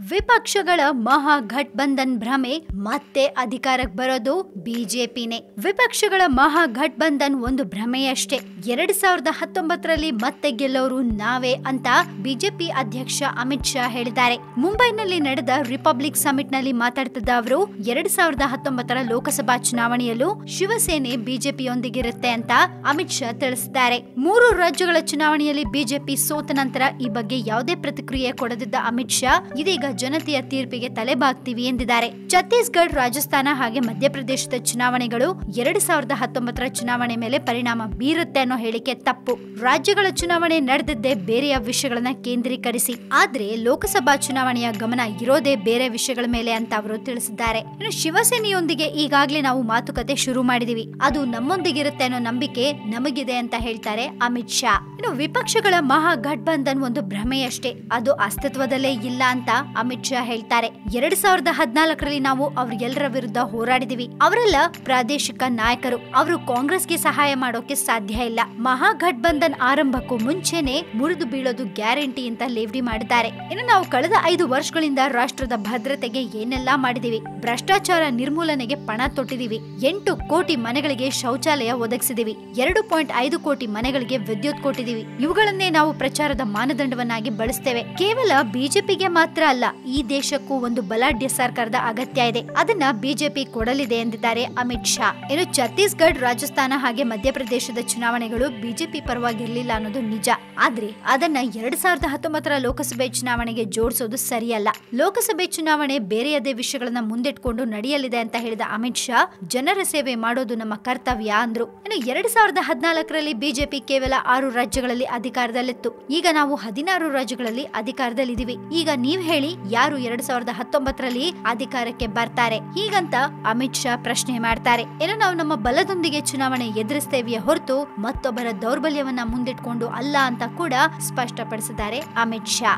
ವಿಪಕ್ಷಗಳ ಮಹಾಗಠಬಂಧನ್ ಭ್ರಮೆ ಮತ್ತೆ ಅಧಿಕಾರಕ್ಕೆ ಬರೋದು ಬಿಜೆಪಿನೇ. ವಿಪಕ್ಷಗಳ ಮಹಾಗಠಬಂಧನ್ ಒಂದು ಭ್ರಮೆಯಷ್ಟೇ. ಎರಡ್ ಸಾವಿರದ ಹತ್ತೊಂಬತ್ತರಲ್ಲಿ ಮತ್ತೆ ಗೆಲ್ಲೋರು ನಾವೇ ಅಂತ ಬಿಜೆಪಿ ಅಧ್ಯಕ್ಷ ಅಮಿತ್ ಶಾ ಹೇಳಿದ್ದಾರೆ. ಮುಂಬೈನಲ್ಲಿ ನಡೆದ ರಿಪಬ್ಲಿಕ್ ಸಮಿಟ್ನಲ್ಲಿ ಮಾತಾಡ್ತಿದ್ದ ಅವರು, ಎರಡ್ ಸಾವಿರದ ಹತ್ತೊಂಬತ್ತರ ಲೋಕಸಭಾ ಚುನಾವಣೆಯಲ್ಲೂ ಶಿವಸೇನೆ ಬಿಜೆಪಿಯೊಂದಿಗಿರುತ್ತೆ ಅಂತ ಅಮಿತ್ ಶಾ ತಿಳಿಸಿದ್ದಾರೆ. ಮೂರು ರಾಜ್ಯಗಳ ಚುನಾವಣೆಯಲ್ಲಿ ಬಿಜೆಪಿ ಸೋತ ನಂತರ ಈ ಬಗ್ಗೆ ಯಾವುದೇ ಪ್ರತಿಕ್ರಿಯೆ ಕೊಡದಿದ್ದ ಅಮಿತ್ ಶಾ ಇದೀಗ ಜನತೆಯ ತೀರ್ಪಿಗೆ ತಲೆಬಾಗ್ತೀವಿ ಎಂದಿದ್ದಾರೆ. ಛತ್ತೀಸ್ಗಢ, ರಾಜಸ್ಥಾನ ಹಾಗೆ ಮಧ್ಯಪ್ರದೇಶದ ಚುನಾವಣೆಗಳು ಎರಡ್ ಸಾವಿರದ ಹತ್ತೊಂಬತ್ತರ ಚುನಾವಣೆ ಮೇಲೆ ಪರಿಣಾಮ ಬೀರುತ್ತೆ ಅನ್ನೋ ಹೇಳಿಕೆ ತಪ್ಪು. ರಾಜ್ಯಗಳ ಚುನಾವಣೆ ನಡೆದದ್ದೇ ಬೇರೆಯ ವಿಷಯಗಳನ್ನ ಕೇಂದ್ರೀಕರಿಸಿ. ಆದ್ರೆ ಲೋಕಸಭಾ ಚುನಾವಣೆಯ ಗಮನ ಇರೋದೇ ಬೇರೆ ವಿಷಯಗಳ ಮೇಲೆ ಅಂತ ಅವರು ತಿಳಿಸಿದ್ದಾರೆ. ಇನ್ನು ಶಿವಸೇನೆಯೊಂದಿಗೆ ಈಗಾಗಲೇ ನಾವು ಮಾತುಕತೆ ಶುರು ಮಾಡಿದೀವಿ. ಅದು ನಮ್ಮೊಂದಿಗಿರುತ್ತೆ ಅನ್ನೋ ನಂಬಿಕೆ ನಮಗಿದೆ ಅಂತ ಹೇಳ್ತಾರೆ ಅಮಿತ್ ಶಾ. ಇನ್ನು ವಿಪಕ್ಷಗಳ ಮಹಾಗಠಬಂಧನ್ ಒಂದು ಭ್ರಮೆಯಷ್ಟೇ. ಅದು ಅಸ್ತಿತ್ವದಲ್ಲೇ ಇಲ್ಲ ಅಂತ ಅಮಿತ್ ಶಾ ಹೇಳ್ತಾರೆ, ಎರಡ್ ಸಾವಿರದ ಹದಿನಾಲ್ಕರಲ್ಲಿ ನಾವು ಅವ್ರ ಎಲ್ಲರ ವಿರುದ್ಧ ಹೋರಾಡಿದೀವಿ. ಅವರೆಲ್ಲ ಪ್ರಾದೇಶಿಕ ನಾಯಕರು. ಅವರು ಕಾಂಗ್ರೆಸ್ಗೆ ಸಹಾಯ ಮಾಡೋಕೆ ಸಾಧ್ಯ ಇಲ್ಲ. ಮಹಾಗಠಬಂಧನ್ ಆರಂಭಕ್ಕೂ ಮುಂಚೆನೆ ಮುರಿದು ಬೀಳೋದು ಗ್ಯಾರಂಟಿ ಅಂತ ಲೇವಡಿ ಮಾಡಿದ್ದಾರೆ. ಇನ್ನು ನಾವು ಕಳೆದ ಐದು ವರ್ಷಗಳಿಂದ ರಾಷ್ಟ್ರದ ಭದ್ರತೆಗೆ ಏನೆಲ್ಲಾ ಮಾಡಿದೀವಿ. ಭ್ರಷ್ಟಾಚಾರ ನಿರ್ಮೂಲನೆಗೆ ಪಣ ತೊಟ್ಟಿದೀವಿ. ಎಂಟು ಕೋಟಿ ಮನೆಗಳಿಗೆ ಶೌಚಾಲಯ ಒದಗಿಸಿದೀವಿ. ಎರಡು ಪಾಯಿಂಟ್ ಐದು ಕೋಟಿ ಮನೆಗಳಿಗೆ ವಿದ್ಯುತ್ ಕೊಟ್ಟಿದೀವಿ. ಇವುಗಳನ್ನೇ ನಾವು ಪ್ರಚಾರದ ಮಾನದಂಡವನ್ನಾಗಿ ಬಳಸ್ತೇವೆ. ಕೇವಲ ಬಿಜೆಪಿಗೆ ಮಾತ್ರ ಅಲ್ಲ ಈ ದೇಶಕ್ಕೂ ಒಂದು ಬಲಾಢ್ಯ ಸರ್ಕಾರದ ಅಗತ್ಯ ಇದೆ. ಅದನ್ನ ಬಿಜೆಪಿ ಕೊಡಲಿದೆ ಎಂದಿದ್ದಾರೆ ಅಮಿತ್ ಶಾ. ಇನ್ನು ಛತ್ತೀಸ್ಗಢ ರಾಜಸ್ಥಾನ ಹಾಗೆ ಮಧ್ಯಪ್ರದೇಶದ ಚುನಾವಣೆಗಳು ಬಿಜೆಪಿ ಪರವಾಗಿರಲಿಲ್ಲ ಅನ್ನೋದು ನಿಜ. ಆದ್ರೆ ಅದನ್ನ ಎರಡ್ ಸಾವಿರದ ಹತ್ತೊಂಬತ್ತರ ಲೋಕಸಭೆ ಚುನಾವಣೆಗೆ ಜೋಡಿಸೋದು ಸರಿಯಲ್ಲ. ಲೋಕಸಭೆ ಚುನಾವಣೆ ಬೇರೆಯದೇ ವಿಷಯಗಳನ್ನ ಮುಂದಿಟ್ಕೊಂಡು ನಡೆಯಲಿದೆ ಅಂತ ಹೇಳಿದ ಅಮಿತ್ ಶಾ, ಜನರ ಸೇವೆ ಮಾಡೋದು ನಮ್ಮ ಕರ್ತವ್ಯ ಅಂದ್ರು. ಇನ್ನು ಎರಡ್ ಸಾವಿರದ ಹದಿನಾಲ್ಕರಲ್ಲಿ ಬಿಜೆಪಿ ಕೇವಲ ಆರು ರಾಜ್ಯಗಳಲ್ಲಿ ಅಧಿಕಾರದಲ್ಲಿತ್ತು. ಈಗ ನಾವು ಹದಿನಾರು ರಾಜ್ಯಗಳಲ್ಲಿ ಅಧಿಕಾರದಲ್ಲಿದ್ದೀವಿ. ಈಗ ನೀವ್ ಹೇಳಿ ಯಾರು ಎರಡ್ ಸಾವಿರದ ಹತ್ತೊಂಬತ್ತರಲ್ಲಿ ಅಧಿಕಾರಕ್ಕೆ ಬರ್ತಾರೆ? ಹೀಗಂತ ಅಮಿತ್ ಶಾ ಪ್ರಶ್ನೆ ಮಾಡ್ತಾರೆ. ಇನ್ನು ನಾವು ನಮ್ಮ ಬಲದೊಂದಿಗೆ ಚುನಾವಣೆ ಎದುರಿಸ್ತೇವೆಯೇ ಹೊರತು ಮತ್ತೊಬ್ಬರ ದೌರ್ಬಲ್ಯವನ್ನ ಮುಂದಿಟ್ಕೊಂಡು ಅಲ್ಲ ಅಂತ ಕೂಡ ಸ್ಪಷ್ಟಪಡಿಸಿದ್ದಾರೆ ಅಮಿತ್ ಶಾ.